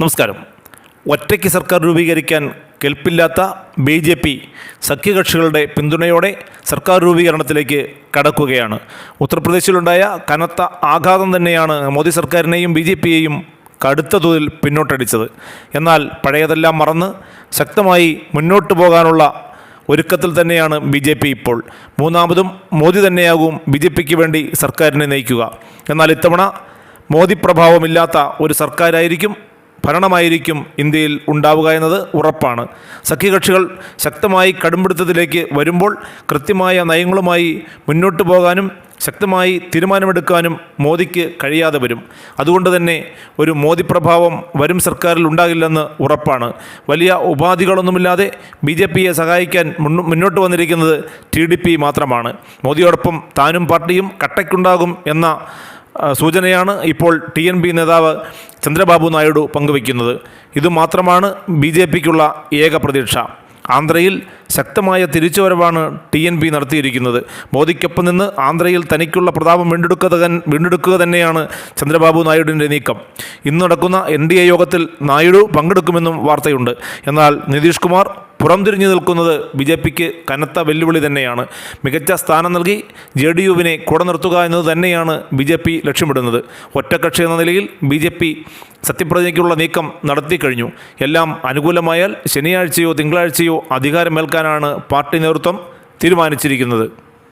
നമസ്കാരം. ഒറ്റയ്ക്ക് സർക്കാർ രൂപീകരിക്കാൻ കെൽപ്പില്ലാത്ത ബി ജെ പി സഖ്യകക്ഷികളുടെ പിന്തുണയോടെ സർക്കാർ രൂപീകരണത്തിലേക്ക് കടക്കുകയാണ്. ഉത്തർപ്രദേശിലുണ്ടായ കനത്ത ആഘാതം തന്നെയാണ് മോദി സർക്കാരിനെയും ബി ജെ പിയെയും കടുത്ത തോതിൽ പിന്നോട്ടടിച്ചത്. എന്നാൽ പഴയതെല്ലാം മറന്ന് ശക്തമായി മുന്നോട്ട് പോകാനുള്ള ഒരുക്കത്തിൽ തന്നെയാണ് ബി ജെ പി ഇപ്പോൾ. മൂന്നാമതും മോദി തന്നെയാകും ബി ജെ പിക്ക് വേണ്ടി സർക്കാരിനെ നയിക്കുക. എന്നാൽ ഇത്തവണ മോദി പ്രഭാവമില്ലാത്ത ഒരു സർക്കാരായിരിക്കും ഭരണമായിരിക്കും ഇന്ത്യയിൽ ഉണ്ടാവുക എന്നത് ഉറപ്പാണ്. സഖ്യകക്ഷികൾ ശക്തമായി കടുംപിടുത്തത്തിലേക്ക് വരുമ്പോൾ കൃത്യമായ നയങ്ങളുമായി മുന്നോട്ട് പോകാനും ശക്തമായി തീരുമാനമെടുക്കാനും മോദിക്ക് കഴിയാതെ വരും. അതുകൊണ്ട് തന്നെ ഒരു മോദി പ്രഭാവം വരും സർക്കാരിൽ ഉണ്ടാകില്ലെന്ന് ഉറപ്പാണ്. വലിയ ഉപാധികളൊന്നുമില്ലാതെ ബി ജെ പിയെ സഹായിക്കാൻ മുന്നോട്ട് വന്നിരിക്കുന്നത് ടി ഡി പി മാത്രമാണ്. മോദിയോടൊപ്പം താനും പാർട്ടിയും കട്ടയ്ക്കുണ്ടാകും എന്ന സൂചനയാണ് ഇപ്പോൾ ടി എൻ ബി നേതാവ് ചന്ദ്രബാബു നായിഡു പങ്കുവയ്ക്കുന്നത്. ഇതുമാത്രമാണ് ബി ജെ പിക്കുള്ള ഏക പ്രതീക്ഷ. ആന്ധ്രയിൽ ശക്തമായ തിരിച്ചുവരവാണ് ടി എൻ ബി നടത്തിയിരിക്കുന്നത്. മോദിക്കൊപ്പം നിന്ന് ആന്ധ്രയിൽ തനിക്കുള്ള പ്രതാപം വീണ്ടെടുക്കുക വീണ്ടെടുക്കുക തന്നെയാണ് ചന്ദ്രബാബു നായിഡുവിന്റെ നീക്കം. ഇന്ന് നടക്കുന്ന എൻ ഡി എ യോഗത്തിൽ നായിഡു പങ്കെടുക്കുമെന്നും വാർത്തയുണ്ട്. എന്നാൽ നിതീഷ് കുമാർ പുറംതിരിഞ്ഞു നിൽക്കുന്നത് ബി ജെ പിക്ക് കനത്ത വെല്ലുവിളി തന്നെയാണ്. മികച്ച സ്ഥാനം നൽകി ജെ ഡി യുവിനെ കൂടെ നിർത്തുക എന്നത് തന്നെയാണ് ബി ജെ പി ലക്ഷ്യമിടുന്നത്. ഒറ്റക്കക്ഷി എന്ന നിലയിൽ ബി ജെ പി സത്യപ്രതിജ്ഞയ്ക്കുള്ള നീക്കം നടത്തി കഴിഞ്ഞു. എല്ലാം അനുകൂലമായാൽ ശനിയാഴ്ചയോ തിങ്കളാഴ്ചയോ അധികാരമേൽക്കാനാണ് പാർട്ടി നേതൃത്വം തീരുമാനിച്ചിരിക്കുന്നത്.